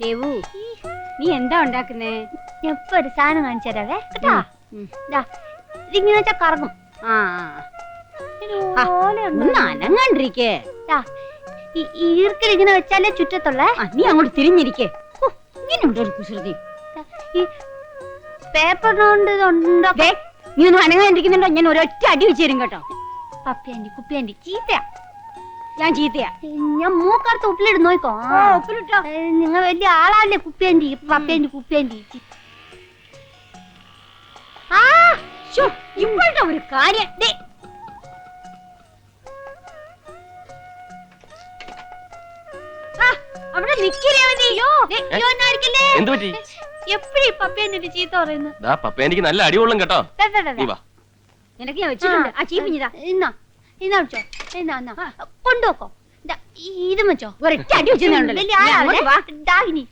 ദേവു നീ എന്താ ഉണ്ടാക്കുന്നേ? ഞാൻ ഒരു സാധനം കാണിച്ചു തരാവേ. കേട്ടാ? ഇതിങ്ങനെ വെച്ചാ കറങ്ങും. ആ അനങ്ങാണ്ടിരിക്കേ. ഈർക്കിൽ ഇങ്ങനെ വെച്ചാലേ ചുറ്റത്തുള്ള. നീ അങ്ങോട്ട് തിരിഞ്ഞിരിക്കേ. ഇങ്ങനെ ഒരു കുസൃതി? ഈ പേപ്പർ കൊണ്ട് ഉണ്ടോ നീ ഒന്ന് അനങ്ങാണ്ടിരിക്കുന്നുണ്ടോ? ഞാൻ ഒരൊറ്റ അടി വെച്ചു തരും കേട്ടോ. പപ്പിയാണ്ടി കുപ്പിയാണ്ടി ചീത്തയാ. ഞാൻ ചീത്തയാ. ഞാൻ മൂക്കടുത്ത് ഉപ്പിലിട്ട് നോക്കോ. ഉപ്പിലിട്ടോ. നിങ്ങൾ വലിയ ആളാല്ലേ കുപ്പിയാണ്ടി പപ്പിയാണ്ടി കുപ്പിയാണ്ടി ആ ഇപ്പോഴത്തെ ഒരു കാര്യം. ദേ. ആ, അവിടെ നിക്കില്ലേ എപ്പോഴും ചീത്ത പറയുന്നു? ദാ പപ്പ എനിക്ക് നല്ല അടികൊള്ളും കേട്ടോ. നിനക്ക് ഞാൻ വെച്ചിട്ടുണ്ട്. ആ. ചീപ്പിഞ്ഞിതാ ഇന്നാ ഇന്നാ വെച്ചോ ഇന്നാ ഇത് വെച്ചോ ഒരൊറ്റ അടി വെച്ചു ഡാഹിനി.